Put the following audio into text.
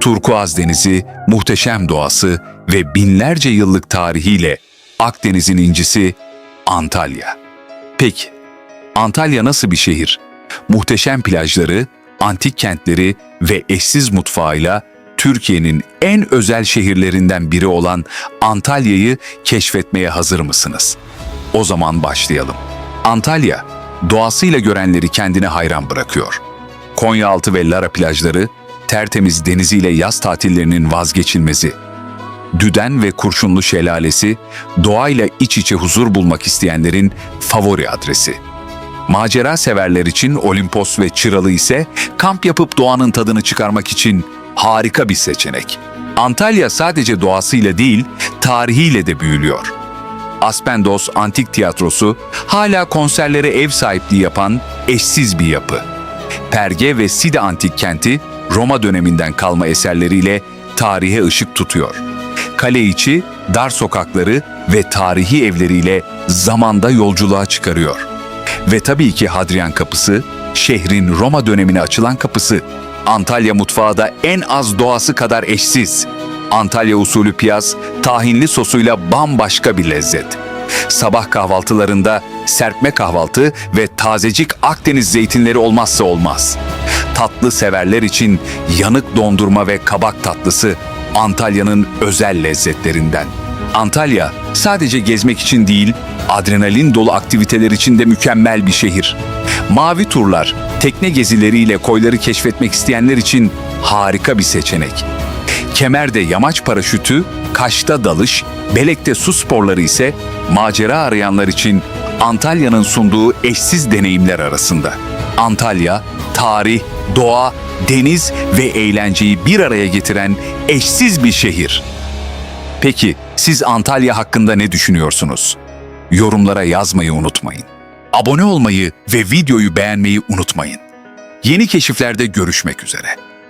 Turkuaz denizi, muhteşem doğası ve binlerce yıllık tarihiyle Akdeniz'in incisi Antalya. Peki, Antalya nasıl bir şehir? Muhteşem plajları, antik kentleri ve eşsiz mutfağıyla Türkiye'nin en özel şehirlerinden biri olan Antalya'yı keşfetmeye hazır mısınız? O zaman başlayalım. Antalya, doğasıyla görenleri kendine hayran bırakıyor. Konyaaltı ve Lara plajları, tertemiz deniziyle yaz tatillerinin vazgeçilmezi. Düden ve Kurşunlu Şelalesi, doğayla iç içe huzur bulmak isteyenlerin favori adresi. Macera severler için Olimpos ve Çıralı ise kamp yapıp doğanın tadını çıkarmak için harika bir seçenek. Antalya sadece doğasıyla değil, tarihiyle de büyülüyor. Aspendos Antik Tiyatrosu hala konserlere ev sahipliği yapan eşsiz bir yapı. Perge ve Side Antik Kenti Roma döneminden kalma eserleriyle tarihe ışık tutuyor. Kale içi, dar sokakları ve tarihi evleriyle zamanda yolculuğa çıkarıyor. Ve tabii ki Hadrian Kapısı, şehrin Roma dönemine açılan kapısı. Antalya mutfağı da en az doğası kadar eşsiz. Antalya usulü piyaz, tahinli sosuyla bambaşka bir lezzet. Sabah kahvaltılarında serpme kahvaltı ve tazecik Akdeniz zeytinleri olmazsa olmaz. Tatlı severler için yanık dondurma ve kabak tatlısı Antalya'nın özel lezzetlerinden. Antalya sadece gezmek için değil, adrenalin dolu aktiviteler için de mükemmel bir şehir. Mavi turlar, tekne gezileriyle koyları keşfetmek isteyenler için harika bir seçenek. Kemer'de yamaç paraşütü, Kaş'ta dalış, Belek'te su sporları ise macera arayanlar için Antalya'nın sunduğu eşsiz deneyimler arasında. Antalya, tarih, doğa, deniz ve eğlenceyi bir araya getiren eşsiz bir şehir. Peki siz Antalya hakkında ne düşünüyorsunuz? Yorumlara yazmayı unutmayın. Abone olmayı ve videoyu beğenmeyi unutmayın. Yeni keşiflerde görüşmek üzere.